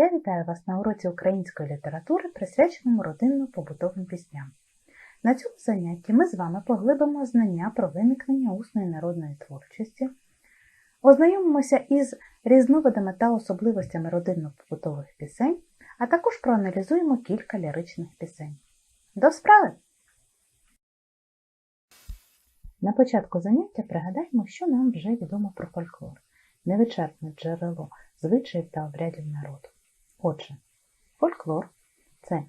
Я вітаю вас на уроці української літератури, присвяченому родинно-побутовим пісням. На цьому занятті ми з вами поглибимо знання про виникнення усної народної творчості, ознайомимося із різновидами та особливостями родинно-побутових пісень, а також проаналізуємо кілька ліричних пісень. До справи! На початку заняття пригадаємо, що нам вже відомо про фольклор, невичерпне джерело звичаїв та обрядів народу. Отже, фольклор це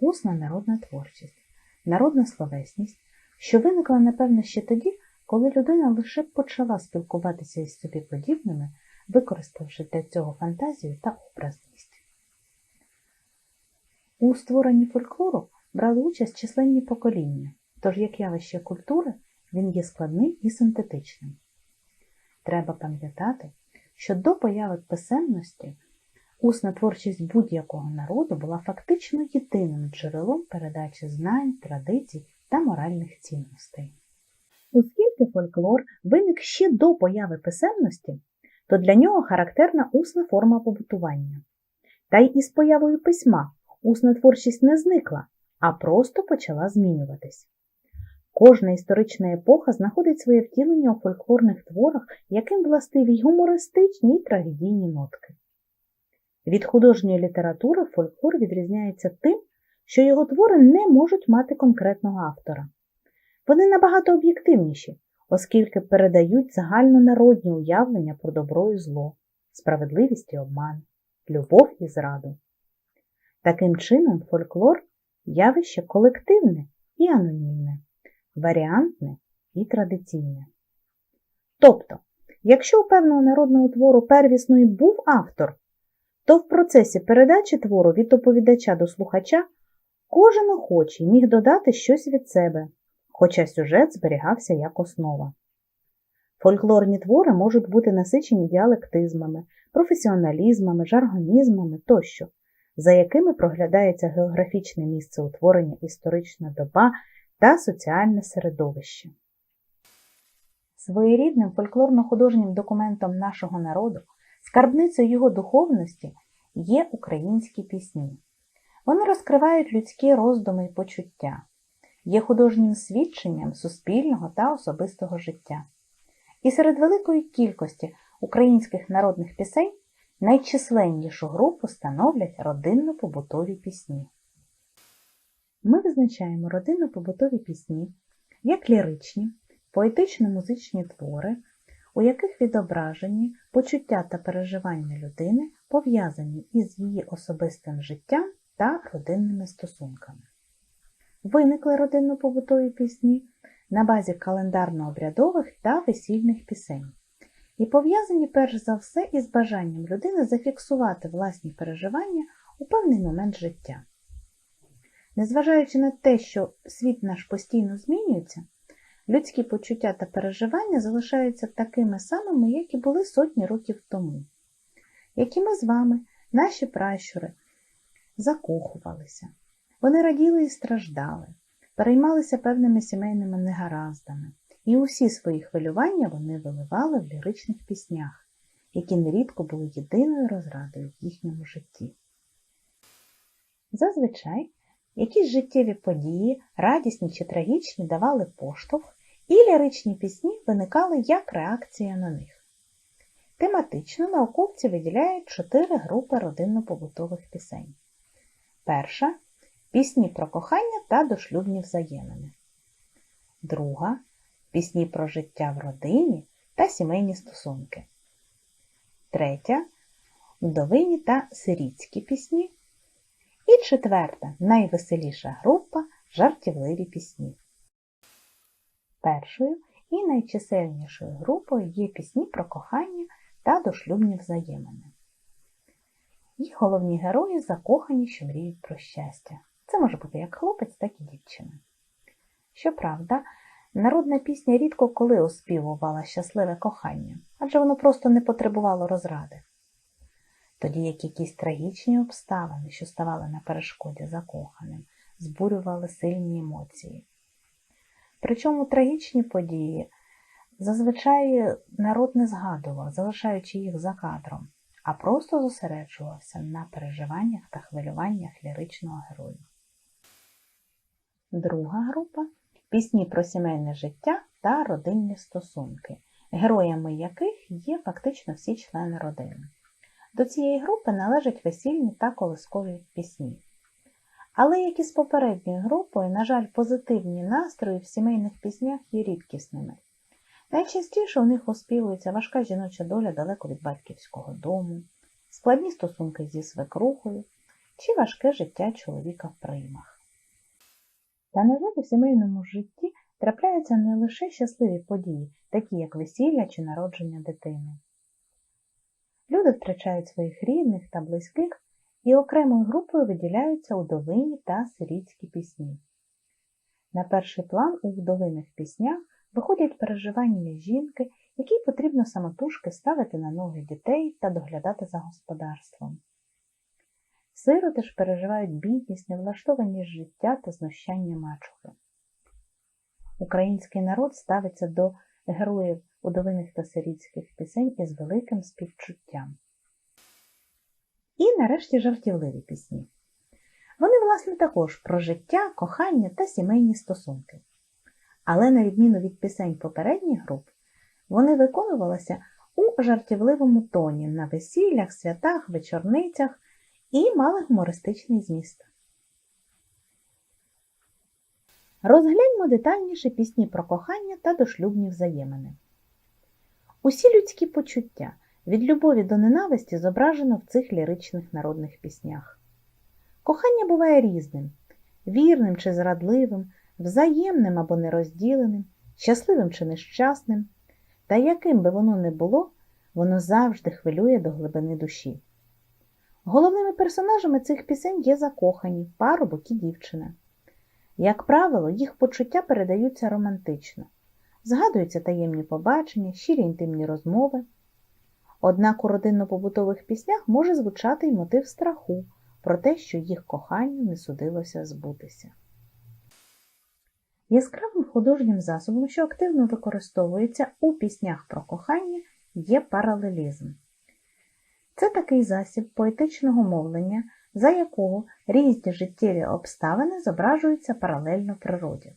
усна народна творчість, народна словесність, що виникла, напевно, ще тоді, коли людина лише почала спілкуватися із собі подібними, використавши для цього фантазію та образність. У створенні фольклору брали участь численні покоління, тож як явище культури він є складним і синтетичним. Треба пам'ятати, що до появи писемності усна творчість будь-якого народу була фактично єдиним джерелом передачі знань, традицій та моральних цінностей. Оскільки фольклор виник ще до появи писемності, то для нього характерна усна форма побутування. Та й із появою письма усна творчість не зникла, а просто почала змінюватись. Кожна історична епоха знаходить своє втілення у фольклорних творах, яким властиві й гумористичні й трагедійні нотки. Від художньої літератури фольклор відрізняється тим, що його твори не можуть мати конкретного автора. Вони набагато об'єктивніші, оскільки передають загальнонародні уявлення про добро і зло, справедливість і обман, любов і зраду. Таким чином, фольклор явище колективне і анонімне, варіантне і традиційне. Тобто, якщо у певного народного твору первісно і був автор, то в процесі передачі твору від оповідача до слухача кожен охочий міг додати щось від себе, хоча сюжет зберігався як основа. Фольклорні твори можуть бути насичені діалектизмами, професіоналізмами, жаргонізмами тощо, за якими проглядається географічне місце утворення історична доба та соціальне середовище. Своєрідним фольклорно-художнім документом нашого народу, скарбницею його духовності є українські пісні. Вони розкривають людські роздуми і почуття, є художнім свідченням суспільного та особистого життя. І серед великої кількості українських народних пісень найчисленнішу групу становлять родинно-побутові пісні. Ми визначаємо родинно-побутові пісні як ліричні, поетично-музичні твори, у яких відображені почуття та переживання людини пов'язані із її особистим життям та родинними стосунками. Виникли родинно-побутові пісні на базі календарно-обрядових та весільних пісень і пов'язані перш за все із бажанням людини зафіксувати власні переживання у певний момент життя. Незважаючи на те, що світ наш постійно змінюється, людські почуття та переживання залишаються такими самими, як і були сотні років тому, які ми з вами, наші пращури, закохувалися. Вони раділи і страждали, переймалися певними сімейними негараздами, і усі свої хвилювання вони виливали в ліричних піснях, які нерідко були єдиною розрадою в їхньому житті. Зазвичай якісь життєві події, радісні чи трагічні, давали поштовх, і ліричні пісні виникали як реакція на них. Тематично науковці виділяють чотири групи родинно-побутових пісень. Перша пісні про кохання та дошлюбні взаємини. Друга пісні про життя в родині та сімейні стосунки. Третя вдовині та сирітські пісні. І четверта, найвеселіша група жартівливі пісні. Першою і найчисельнішою групою є пісні про кохання та дошлюбні взаємини. Їх головні герої закохані, що мріють про щастя. Це може бути як хлопець, так і дівчина. Щоправда, народна пісня рідко коли оспівувала щасливе кохання, адже воно просто не потребувало розради тоді як якісь трагічні обставини, що ставали на перешкоді закоханим, збурювали сильні емоції. Причому трагічні події зазвичай народ не згадував, залишаючи їх за кадром, а просто зосереджувався на переживаннях та хвилюваннях ліричного героя. Друга група пісні про сімейне життя та родинні стосунки, героями яких є фактично всі члени родини. До цієї групи належать весільні та колискові пісні. Але як і з попередньою групою, на жаль, позитивні настрої в сімейних піснях є рідкісними. Найчастіше у них оспівується важка жіноча доля далеко від батьківського дому, складні стосунки зі свекрухою чи важке життя чоловіка в приймах. Та на жаль, у сімейному житті трапляються не лише щасливі події, такі як весілля чи народження дитини. Люди втрачають своїх рідних та близьких і окремою групою виділяються удовинні та сирітські пісні. На перший план у вдовиних піснях виходять переживання жінки, якій потрібно самотужки ставити на ноги дітей та доглядати за господарством. Сироти ж переживають бідність, невлаштованість життя та знущання мачухи. Український народ ставиться до героїв удовиних та сирітських пісень із великим співчуттям. І нарешті жартівливі пісні. Вони, власне, також про життя, кохання та сімейні стосунки. Але, на відміну від пісень попередніх груп, вони виконувалися у жартівливому тоні на весіллях, святах, вечорницях і мали гумористичний зміст. Розгляньмо детальніше пісні про кохання та дошлюбні взаємини. Усі людські почуття від любові до ненависті зображено в цих ліричних народних піснях. Кохання буває різним, вірним чи зрадливим, взаємним або нерозділеним, щасливим чи нещасним, та яким би воно не було, воно завжди хвилює до глибини душі. Головними персонажами цих пісень є закохані, парубок і дівчина. Як правило, їх почуття передаються романтично, згадуються таємні побачення, щирі інтимні розмови. Однак у родинно-побутових піснях може звучати й мотив страху про те, що їх коханню не судилося збутися. Яскравим художнім засобом, що активно використовується у піснях про кохання, є паралелізм. Це такий засіб поетичного мовлення, за якого різні життєві обставини зображуються паралельно природі.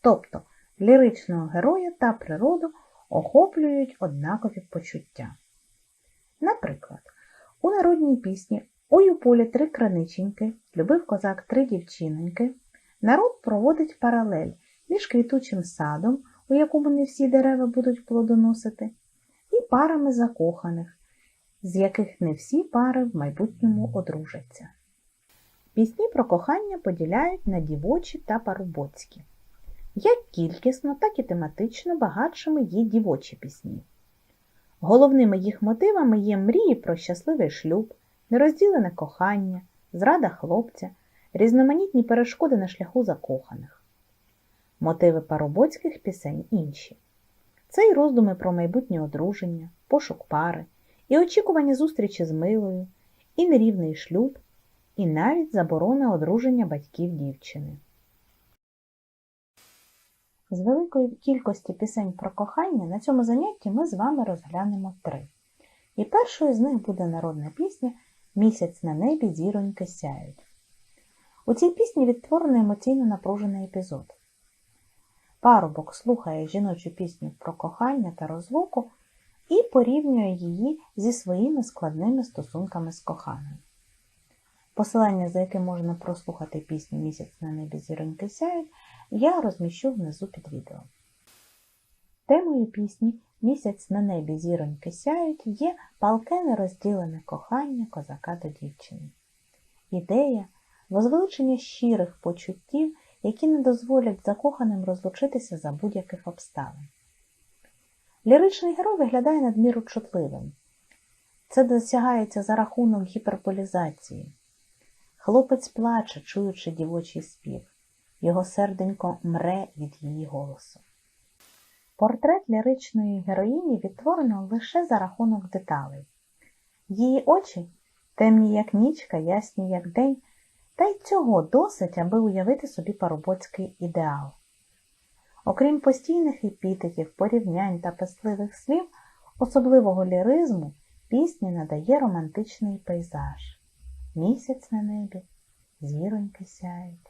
Тобто ліричного героя та природу охоплюють однакові почуття. Наприклад, у народній пісні Ой у полі три краниченьки, любив козак три дівчиноньки, народ проводить паралель між квітучим садом, у якому не всі дерева будуть плодоносити, і парами закоханих, з яких не всі пари в майбутньому одружаться. Пісні про кохання поділяють на дівочі та парубоцькі. Як кількісно, так і тематично багатшими є дівочі пісні. Головними їх мотивами є мрії про щасливий шлюб, нерозділене кохання, зрада хлопця, різноманітні перешкоди на шляху закоханих. Мотиви парубоцьких пісень інші. Це й роздуми про майбутнє одруження, пошук пари, і очікування зустрічі з милою, і нерівний шлюб, і навіть заборона одруження батьків дівчини. З великої кількості пісень про кохання на цьому занятті ми з вами розглянемо три. І першою з них буде народна пісня Місяць на небі зіроньки сяють. У цій пісні відтворено емоційно напружений епізод. Парубок слухає жіночу пісню про кохання та розлуку і порівнює її зі своїми складними стосунками з коханою. Посилання, за яким можна прослухати пісню Місяць на небі зіроньки сяють, я розміщу внизу під відео. Темою пісні Місяць на небі зіроньки сяють є палке нерозділене кохання козака до дівчини. Ідея возвеличення щирих почуттів, які не дозволять закоханим розлучитися за будь-яких обставин. Ліричний герой виглядає надміру чутливим. Це досягається за рахунок гіперболізації. Хлопець плаче, чуючи дівочий спів. Його серденько мре від її голосу. Портрет ліричної героїні відтворено лише за рахунок деталей. Її очі темні, як нічка, ясні, як день, та й цього досить, аби уявити собі парубоцький ідеал. Окрім постійних епітетів, порівнянь та пестливих слів, особливого ліризму Пісні надає романтичний пейзаж. Місяць на небі, зіроньки сяють.